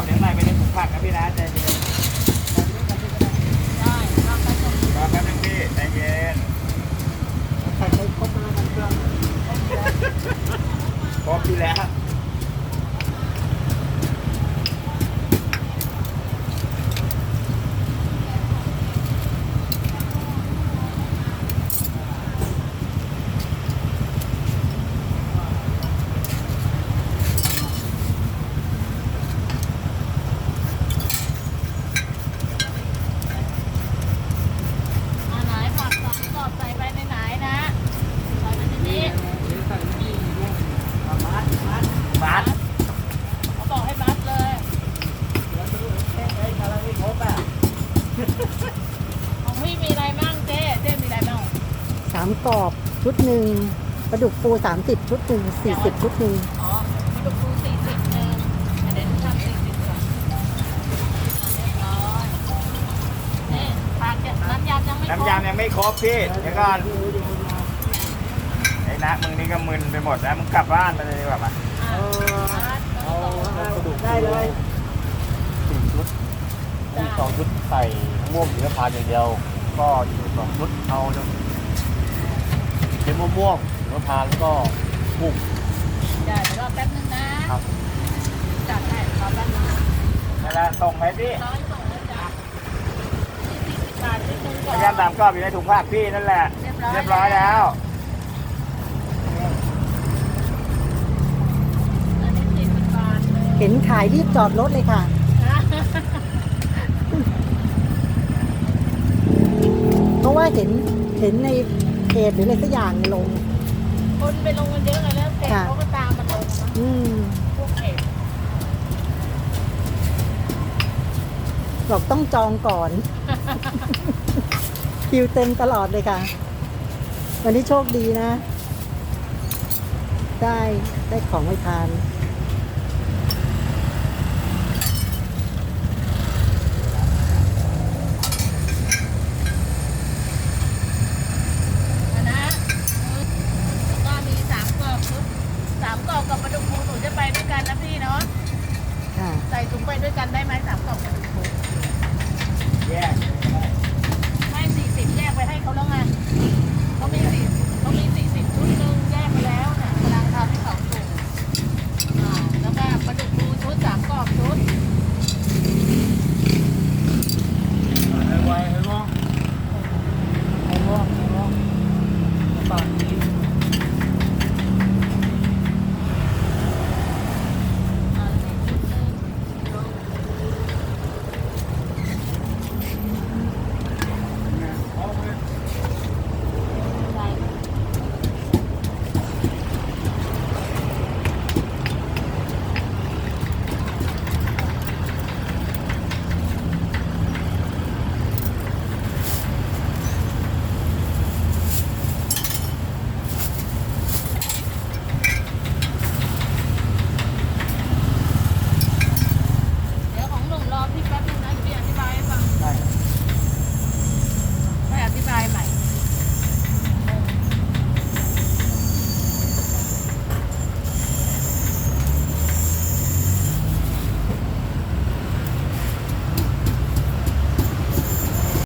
อบเดี๋ยวใส่ไปในถุงผักนะพี่นะใจเย็นรอบแป๊บนึงรอแป๊บนึงพี่ใจเย็นใส่ครบแล้วมันเครื่องครบพี่แล้ว อ่าไหนผักสองกรอบใส่ไปในไหนนะใส่ไปในนี้ ใส่ที่ด้วย มัดมัดมัด เขาบอกให้มัดเลย เดี๋ยวดูเอ๊ะเอ้ยอะไรไม่ครบอะ ของพี่มีอะไรบ้างเจ๊เจ๊มีอะไรบ้าง สามกรอบชุดหนึ่งปลาดุกปูสามสิบชุดหนึ่งสี่สิบชุดหนึ่งอ๋อมีลูกปูสี่สิบหนึ่งเดี๋ยวทำสี่สิบก่อนเรียบร้อยนี่ผักจะน้ำยำยังไม่ครบน้ำยำยังไม่ครบพี่เดี๋ยวก่อนไอ้นะมึงนี่ก็มึนไปหมดแล้วมึงกลับบ้านไปเลยดีกว่ามาอ่ามัดแล้วก็ได้เลยสี่ชุดมีสองชุดใส่มะม่วงหิมพานต์อย่างเดียว ก็อีกสองชุดเอา เป็นมะม่วงหิมพานต์แล้วก็กุ้งได้เดี๋ยวรอแป๊บนึงนะครับจัดให้รอแป๊บนึงนั่นแหละส่งไหมพี่ร้อยส่งแล้วจ้ะสี่สิบบาทนิดนึงก่อนน้ำยำตามกรอบอยู่ในถุงผักพี่นั่นแหละ เรีเรียยบบร้ร้ออยยแล้แล้ววอันนี้สี่สิบบาทเลยเห็นขายรีบจอดรถเลยค่ะ เพราะว่าเห็นเห็นใน เพจหรืออะไรสักอย่างลง คนไปลงกันเยอะเลยแล้วเพจค่ะเขาก็ตามมาลงนะอืมพวกเพจบอกต้องจองก่อน คิวเต็มตลอดเลยค่ะ วันนี้โชคดีนะ ได้ได้ของไปทาน 好啊，好？啊，好？吧，